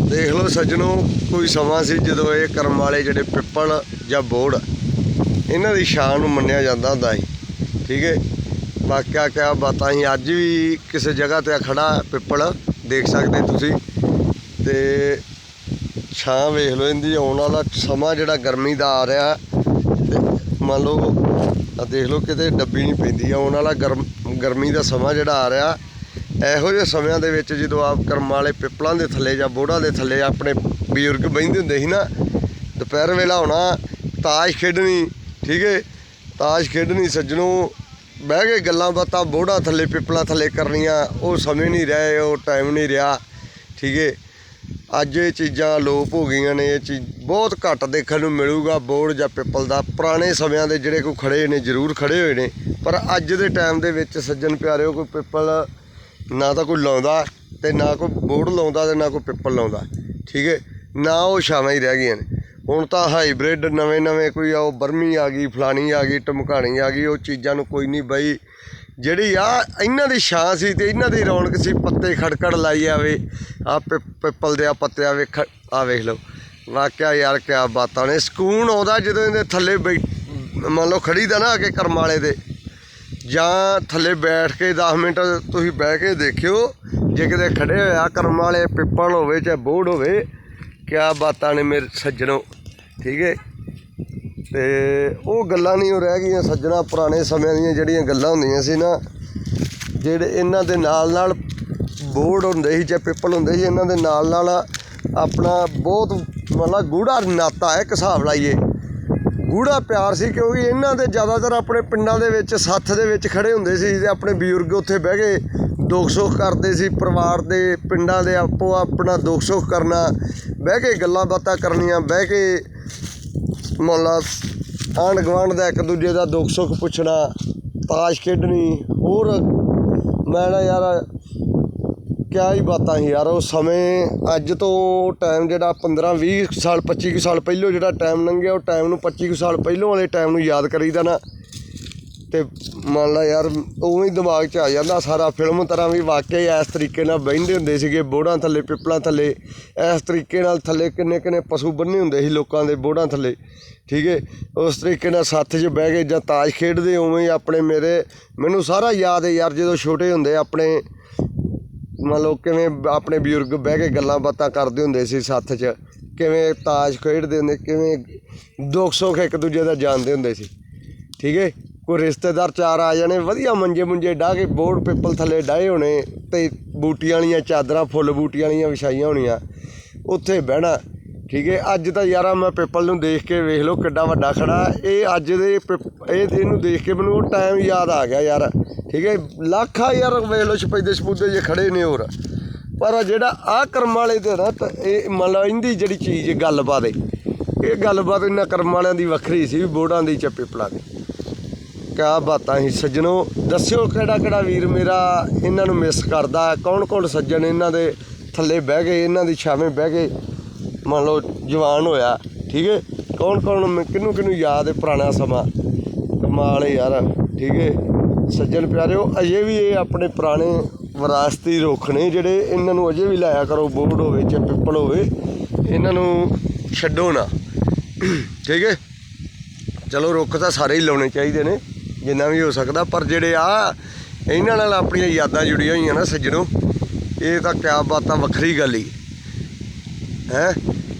ਦੇਖ ਲਓ ਸੱਜਣੋ, ਕੋਈ ਸਮਾਂ ਸੀ ਜਦੋਂ ਇਹ ਕਰਮ ਵਾਲੇ ਜਿਹੜੇ ਪਿੱਪਲ ਜਾਂ ਬੋੜ, ਇਹਨਾਂ ਦੀ ਸ਼ਾਨ ਨੂੰ ਮੰਨਿਆ ਜਾਂਦਾ ਹੁੰਦਾ ਸੀ, ਠੀਕ ਹੈ? ਵਾਕਿਆ ਕਿਆ ਬਾਤਾਂ ਹੀ ਅੱਜ ਵੀ ਕਿਸੇ ਜਗ੍ਹਾ ਤੇ ਖੜਾ ਪਿੱਪਲ ਦੇਖ ਸਕਦੇ ਤੁਸੀਂ, ਤੇ ਛਾਂ ਵੇਖ ਲਓ ਇਹਦੀ, ਆਉਣ ਵਾਲਾ ਸਮਾਂ ਜਿਹੜਾ ਗਰਮੀ ਦਾ ਆ ਰਿਹਾ, ਤੇ ਮੰਨ ਲਓ ਆ ਦੇਖ ਲਓ ਕਿਤੇ ਡੱਬੀ ਨਹੀਂ ਪੈਂਦੀ, ਆਉਣ ਵਾਲਾ ਗਰਮ, ਗਰਮੀ ਦਾ ਸਮਾਂ ਜਿਹੜਾ ਆ ਰਿਹਾ ਇਹੋ ਜਿਹੇ ਸਮਿਆਂ ਦੇ ਵਿੱਚ ਜਦੋਂ ਆਪ ਕਰਮ ਵਾਲੇ ਪਿੱਪਲਾਂ ਦੇ ਥੱਲੇ ਜਾਂ ਬੋੜਾਂ ਦੇ ਥੱਲੇ ਆਪਣੇ ਬਜ਼ੁਰਗ ਬਹਿੰਦੇ ਹੁੰਦੇ ਸੀ ਨਾ, ਦੁਪਹਿਰ ਵੇਲਾ ਹੋਣਾ, ਤਾਸ਼ ਖੇਡਣੀ, ਠੀਕ ਹੈ ਤਾਸ਼ ਖੇਡਣੀ, ਸੱਜਣੋ ਬਹਿ ਕੇ ਗੱਲਾਂ ਬਾਤਾਂ ਬੋੜਾਂ ਥੱਲੇ, ਪਿੱਪਲਾਂ ਥੱਲੇ ਕਰਨੀਆਂ, ਉਹ ਸਮੇਂ ਨਹੀਂ ਰਹੇ ਉਹ ਟਾਈਮ ਨਹੀਂ ਰਿਹਾ, ਠੀਕ ਹੈ ਅੱਜ ਇਹ ਚੀਜ਼ਾਂ ਲੋਪ ਹੋ ਗਈਆਂ ਨੇ, ਇਹ ਚੀਜ਼ ਬਹੁਤ ਘੱਟ ਦੇਖਣ ਨੂੰ ਮਿਲੂਗਾ ਬੋੜ ਜਾਂ ਪਿੱਪਲ ਦਾ। ਪੁਰਾਣੇ ਸਮਿਆਂ ਦੇ ਜਿਹੜੇ ਕੋਈ ਖੜੇ ਨੇ, ਜ਼ਰੂਰ ਖੜੇ ਹੋਏ ਨੇ, ਪਰ ਅੱਜ ਦੇ ਟਾਈਮ ਦੇ ਵਿੱਚ ਸੱਜਣ ਪਿਆਰਿਓ, ਕੋਈ ਪਿੱਪਲ ਨਾ ਤਾਂ ਕੋਈ ਲਾਉਂਦਾ ਤੇ ਨਾ ਕੋਈ ਬੋੜ ਲਾਉਂਦਾ ਤੇ ਨਾ ਕੋਈ ਪਿੱਪਲ ਲਾਉਂਦਾ, ਠੀਕ ਹੈ? ਨਾ ਉਹ ਛਾਵਾਂ ਹੀ ਰਹਿ ਗਈਆਂ ਨੇ। ਹੁਣ ਤਾਂ ਹਾਈਬ੍ਰਿਡ ਨਵੇਂ ਨਵੇਂ ਕੋਈ ਆ, ਉਹ ਬਰਮੀ ਆ ਗਈ, ਫਲਾਣੀ ਆ ਗਈ ਟਮਕਾਣੀ ਆ ਗਈ, ਉਹ ਚੀਜ਼ਾਂ ਨੂੰ ਕੋਈ ਨਹੀਂ ਬਈ। ਜਿਹੜੀ ਆ, ਇਹਨਾਂ ਦੀ ਛਾਂ ਸੀ ਤੇ ਇਹਨਾਂ ਦੀ ਰੌਣਕ ਸੀ, ਪੱਤੇ ਖੜਖੜ ਲਾਈ ਆਵੇ ਆ ਪਿੱਪਲ ਦੇ ਆ ਪੱਤੇ ਆ ਵੇਖ ਆ ਵੇਖ ਲਓ। ਵਾਕਿਆ ਯਾਰ, ਕਿਆ ਬਾਤਾਂ ਨੇ। ਸਕੂਨ ਆਉਂਦਾ ਜਦੋਂ ਇਹਦੇ ਥੱਲੇ ਬੈਠ ਮੰਨ ਲਓ ਖੜੀ ਦਾ ਨਾ ਆ ਕੇ ਕਰਮ ਵਾਲੇ ਦੇ। ਜਾਂ ਥੱਲੇ ਬੈਠ ਕੇ 10 ਮਿੰਟ ਤੁਸੀਂ ਬਹਿ ਕੇ ਦੇਖਿਓ, ਜੇ ਕਿਤੇ ਖੜੇ ਹੋਇਆ ਕਰਮ ਵਾਲੇ, ਪਿੱਪਲ ਹੋਵੇ ਚਾਹੇ ਬੋੜ ਹੋਵੇ, ਕਿਆ ਬਾਤਾਂ ਨੇ ਮੇਰੇ ਸੱਜਣੋ, ਠੀਕ ਹੈ ਤੇ ਉਹ ਗੱਲਾਂ ਨਹੀਂ, ਉਹ ਰਹਿ ਗਈਆਂ ਸੱਜਣਾ ਪੁਰਾਣੇ ਸਮਿਆਂ ਦੀਆਂ ਜਿਹੜੀਆਂ ਗੱਲਾਂ ਹੁੰਦੀਆਂ ਸੀ ਨਾ, ਜਿਹੜੇ ਇਹਨਾਂ ਦੇ ਨਾਲ ਨਾਲ ਬੋੜ ਹੁੰਦੇ ਸੀ ਜਾਂ ਪਿੱਪਲ ਹੁੰਦੇ ਸੀ, ਇਹਨਾਂ ਦੇ ਨਾਲ ਨਾਲ ਆਪਣਾ ਬਹੁਤ ਮਤਲਬ ਗੂੜਾ ਨਾਤਾ ਹੈ, ਇੱਕ ਹਿਸਾਬ ਲਾਈਏ। ਗੂੜਾ ਪਿਆਰ ਸੀ ਕਿਉਂਕਿ ਇਹਨਾਂ ਦੇ ਜ਼ਿਆਦਾਤਰ ਆਪਣੇ ਪਿੰਡਾਂ ਦੇ ਵਿੱਚ, ਸੱਥ ਦੇ ਵਿੱਚ ਖੜੇ ਹੁੰਦੇ ਸੀ ਤੇ ਆਪਣੇ ਬਜ਼ੁਰਗ ਉੱਥੇ ਬਹਿ ਕੇ ਦੁੱਖ ਸੁੱਖ ਕਰਦੇ ਸੀ, ਪਰਿਵਾਰ ਦੇ ਪਿੰਡਾਂ ਦੇ ਆਪੋ ਆਪਣਾ ਦੁੱਖ ਸੁੱਖ ਕਰਨਾ, ਬਹਿ ਕੇ ਗੱਲਾਂ ਬਾਤਾਂ ਕਰਨੀਆਂ, ਬਹਿ ਕੇ ਮੁੱਲਾ ਆਂਢ ਗੁਆਂਢ ਦਾ ਇੱਕ ਦੂਜੇ ਦਾ ਦੁੱਖ ਸੁੱਖ ਪੁੱਛਣਾ, ਤਾਸ਼ ਖੇਡਣੀ, ਹੋਰ ਮੈਂ ਨਾ ਯਾਰ ਕਿਆ ਹੀ ਬਾਤਾਂ ਸੀ ਯਾਰ, ਉਹ ਸਮੇਂ ਅੱਜ ਤੋਂ ਟਾਈਮ ਜਿਹੜਾ 15 20 ਸਾਲ 25 ਕੁ ਸਾਲ ਪਹਿਲੋਂ ਜਿਹੜਾ ਟਾਈਮ ਲੰਘਿਆ, ਉਹ ਟਾਈਮ ਨੂੰ 25 ਕੁ ਸਾਲ ਪਹਿਲੋਂ ਵਾਲੇ ਟਾਈਮ ਨੂੰ ਯਾਦ ਕਰੀਦਾ ਨਾ। ਤੇ ਮੰਨ ਲਾ ਯਾਰ, ਉਵੇਂ ਹੀ ਦਿਮਾਗ 'ਚ ਆ ਜਾਂਦਾ ਸਾਰਾ ਫਿਲਮ ਤਰ੍ਹਾਂ ਵੀ ਵਾਕਿਆ ਇਸ ਤਰੀਕੇ ਨਾਲ ਬਹਿੰਦੇ ਹੁੰਦੇ ਸੀਗੇ, ਬੋੜਾਂ ਥੱਲੇ, ਪਿੱਪਲਾਂ ਥੱਲੇ। ਇਸ ਤਰੀਕੇ ਨਾਲ ਥੱਲੇ ਕਿੰਨੇ ਕਿੰਨੇ ਪਸ਼ੂ ਬੰਨੇ ਹੁੰਦੇ ਸੀ ਲੋਕਾਂ ਦੇ ਬੋੜਾਂ ਥੱਲੇ, ਠੀਕ ਹੈ ਉਸ ਤਰੀਕੇ ਨਾਲ ਸੱਥ 'ਚ ਬਹਿ ਕੇ ਜਾਂ ਤਾਸ਼ ਖੇਡਦੇ, ਉਵੇਂ ਹੀ ਆਪਣੇ ਮੇਰੇ, ਮੈਨੂੰ ਸਾਰਾ ਯਾਦ ਹੈ ਯਾਰ, ਜਦੋਂ ਛੋਟੇ ਹੁੰਦੇ ਆਪਣੇ ਮੰਨ ਲਓ ਕਿਵੇਂ ਆਪਣੇ ਬਜ਼ੁਰਗ ਬਹਿ ਕੇ ਗੱਲਾਂ ਬਾਤਾਂ ਕਰਦੇ ਹੁੰਦੇ ਸੀ ਸੱਥ 'ਚ, ਕਿਵੇਂ ਤਾਸ਼ ਖੇਡਦੇ ਹੁੰਦੇ, ਕਿਵੇਂ ਦੁੱਖ ਸੁੱਖ ਇੱਕ ਦੂਜੇ ਦਾ ਜਾਣਦੇ ਹੁੰਦੇ ਸੀ। ਠੀਕ ਹੈ ਕੋਈ ਰਿਸ਼ਤੇਦਾਰ ਚਾਰ ਆ ਜਾਣੇ, ਵਧੀਆ ਮੰਜੇ ਮੁੰਜੇ ਡਾਹ ਕੇ ਬੋਰਡ ਪਿੱਪਲ ਥੱਲੇ ਡਾਏ ਹੋਣੇ, ਤੇ ਬੂਟੀਆਂ ਵਾਲੀਆਂ ਚਾਦਰਾਂ, ਫੁੱਲ ਬੂਟੀਆਂ ਵਾਲੀਆਂ ਵਿਛਾਈਆਂ ਹੋਣੀਆਂ, ਉੱਥੇ ਬਹਿਣਾ। ਠੀਕ ਹੈ, ਅੱਜ ਤਾਂ ਯਾਰ ਮੈਂ ਪਿੱਪਲ ਨੂੰ ਦੇਖ ਕੇ ਵੇਖ ਲਓ ਕਿੱਡਾ ਵੱਡਾ ਖੜਾ ਇਹ ਅੱਜ ਦੇ ਪਿੱਪ- ਇਹ ਇਹਨੂੰ ਦੇਖ ਕੇ ਮੈਨੂੰ ਉਹ ਟਾਈਮ ਯਾਦ ਆ ਗਿਆ ਯਾਰ। ਠੀਕ ਹੈ, ਲੱਖਾਂ ਯਾਰ ਵੇਖ ਲਓ ਸਪੈਦੇ ਛਪੂਦੇ ਜੇ ਖੜੇ ਨੇ ਹੋਰ। ਪਰ ਜਿਹੜਾ ਆ ਕਰਮ ਵਾਲੇ ਤੇ ਨਾ, ਤਾਂ ਇਹ ਮੰਨ ਲਓ ਇਹਦੀ ਜਿਹੜੀ ਚੀਜ਼ ਗੱਲਬਾਤ ਹੈ, ਇਹ ਗੱਲਬਾਤ ਇਹਨਾਂ ਕਰਮ ਵਾਲਿਆਂ ਦੀ ਵੱਖਰੀ ਸੀ, ਵੀ ਬੋੜਾਂ ਦੀ ਚੱਪੇ ਪਲਾ ਦੀ। ਕਿਆ ਬਾਤਾਂ ਹੀ ਸੱਜਣੋ, ਦੱਸਿਓ ਕਿਹੜਾ ਕਿਹੜਾ ਵੀਰ ਮੇਰਾ ਇਹਨਾਂ ਨੂੰ ਮਿਸ ਕਰਦਾ ਕੌਣ ਕੌਣ ਸੱਜਣ ਇਹਨਾਂ ਦੇ ਥੱਲੇ ਬਹਿ ਗਏ, ਇਹਨਾਂ ਦੀ ਛਾਵੇਂ ਬਹਿ ਗਏ। ਮੰਨ ਲਓ ਜਵਾਨ ਹੋਇਆ, ਠੀਕ ਹੈ? ਕੌਣ ਕੌਣ ਕਿਹਨੂੰ ਕਿਹਨੂੰ ਯਾਦ ਹੈ ਪੁਰਾਣਾ ਸਮਾਂ? ਕਮਾਲ ਯਾਰ, ਠੀਕ ਹੈ? ਸੱਜਣ ਪਿਆਰਿਓ, ਅਜੇ ਵੀ ਇਹ ਆਪਣੇ ਪੁਰਾਣੇ ਵਿਰਾਸਤੀ ਰੁੱਖ ਨੇ ਜਿਹੜੇ ਇਹਨਾਂ ਨੂੰ ਅਜੇ ਵੀ ਲਾਇਆ ਕਰੋ ਬੋੜ ਹੋਵੇ ਚਾਹੇ ਪਿੱਪਲ ਹੋਵੇ, ਇਹਨਾਂ ਨੂੰ ਛੱਡੋ ਨਾ। ਠੀਕ ਹੈ? ਚਲੋ ਰੁੱਖ ਤਾਂ ਸਾਰੇ ਹੀ ਲਾਉਣੇ ਚਾਹੀਦੇ ਨੇ, ਜਿੰਨਾ ਵੀ ਹੋ ਸਕਦਾ, ਪਰ ਜਿਹੜੇ ਆ, ਇਹਨਾਂ ਨਾਲ ਆਪਣੀਆਂ ਯਾਦਾਂ ਜੁੜੀਆਂ ਹੋਈਆਂ ਨਾ ਸੱਜਣੋ, ਇਹ ਤਾਂ ਕਿਆ ਬਾਤਾਂ ਵੱਖਰੀ ਗੱਲ ਹੀ। ਹੈ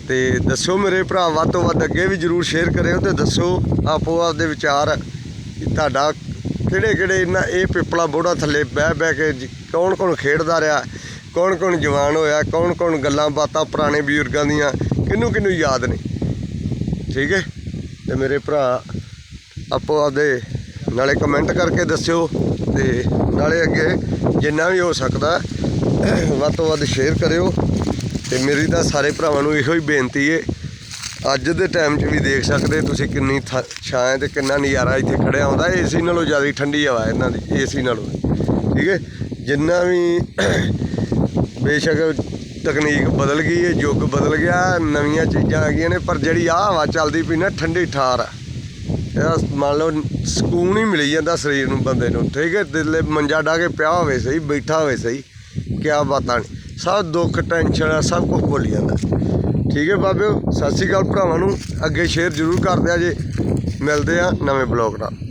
ਤੇ ਦੱਸੋ ਮੇਰੇ ਭਰਾ, ਵੱਧ ਤੋਂ ਵੱਧ ਅੱਗੇ ਵੀ ਜਰੂਰ ਸ਼ੇਅਰ ਕਰਿਓ ਤੇ ਦੱਸੋ ਆਪੋ ਆਪ ਦੇ ਵਿਚਾਰ ਤੁਹਾਡਾ ਕਿਹੜੇ ਕਿਹੜੇ ਇਹਨਾਂ ਇਹ ਪਿੱਪਲਾ ਬੋੜਾ ਥੱਲੇ ਬਹਿ ਬਹਿ ਕੇ ਕੌਣ ਕੌਣ ਖੇਡਦਾ ਰਿਹਾ, ਕੌਣ ਕੌਣ ਜਵਾਨ ਹੋਇਆ, ਕੌਣ ਕੌਣ ਗੱਲਾਂ ਬਾਤਾਂ ਪੁਰਾਣੇ ਬਜ਼ੁਰਗਾਂ ਦੀਆਂ, ਕਿਹਨੂੰ ਕਿਹਨੂੰ ਯਾਦ ਨੇ। ਠੀਕ ਹੈ? ਤੇ ਮੇਰੇ ਭਰਾ, ਆਪੋ ਆਪਦੇ ਨਾਲੇ ਕਮੈਂਟ ਕਰਕੇ ਦੱਸਿਓ ਤੇ ਨਾਲੇ ਅੱਗੇ ਜਿੰਨਾ ਵੀ ਹੋ ਸਕਦਾ, ਵੱਧ ਤੋਂ ਵੱਧ ਸ਼ੇਅਰ ਕਰਿਓ। ਤੇ ਮੇਰੀ ਤਾਂ ਸਾਰੇ ਭਰਾਵਾਂ ਨੂੰ ਇਹੋ ਹੀ ਬੇਨਤੀ ਏ, ਅੱਜ ਦੇ ਟਾਈਮ 'ਚ ਵੀ ਦੇਖ ਸਕਦੇ ਤੁਸੀਂ ਕਿੰਨੀ ਥ- ਛਾਂ ਹੈ ਤੇ ਕਿੰਨਾ ਨਜ਼ਾਰਾ ਇੱਥੇ ਖੜਿਆ ਆਉਂਦਾ ਏਸੀ ਨਾਲੋਂ ਜ਼ਿਆਦਾ ਠੰਡੀ ਹਵਾ ਇਹਨਾਂ ਦੀ ਏਸੀ ਨਾਲੋਂ। ਠੀਕ ਹੈ? ਜਿੰਨਾ ਵੀ ਬੇਸ਼ੱਕ ਤਕਨੀਕ ਬਦਲ ਗਈ ਹੈ ਯੁੱਗ ਬਦਲ ਗਿਆ, ਨਵੀਆਂ ਚੀਜ਼ਾਂ ਆ ਗਈਆਂ ਨੇ, ਪਰ ਜਿਹੜੀ ਆਹ ਹਵਾ ਚੱਲਦੀ ਪਈ ਨਾ, ਠੰਡੀ ਠਾਰ ਆ। ਇਹਦਾ ਮੰਨ ਲਓ ਸਕੂਨ ਹੀ ਮਿਲੀ ਜਾਂਦਾ ਸਰੀਰ ਨੂੰ ਬੰਦੇ ਨੂੰ, ਠੀਕ ਹੈ? ਦਿਲੇ ਮੰਜਾ ਢਾ ਕੇ ਪਿਆ ਹੋਵੇ ਸਹੀ, ਬੈਠਾ ਹੋਵੇ ਸਹੀ, ਕਿਆ ਬਾਤਾਂ ਨੇ। ਸਭ ਦੁੱਖ ਟੈਨਸ਼ਨ ਸਭ ਕੁਝ ਭੁੱਲ ਜਾਂਦਾ। ਠੀਕ ਹੈ ਬਾਬਿਓ? ਸਤਿ ਸ਼੍ਰੀ ਅਕਾਲ ਭਰਾਵਾਂ ਨੂੰ। ਅੱਗੇ ਸ਼ੇਅਰ ਜ਼ਰੂਰ ਕਰਦੇ ਆ ਜੇ। ਮਿਲਦੇ ਆ ਨਵੇਂ ਬਲੌਗ ਨਾਲ।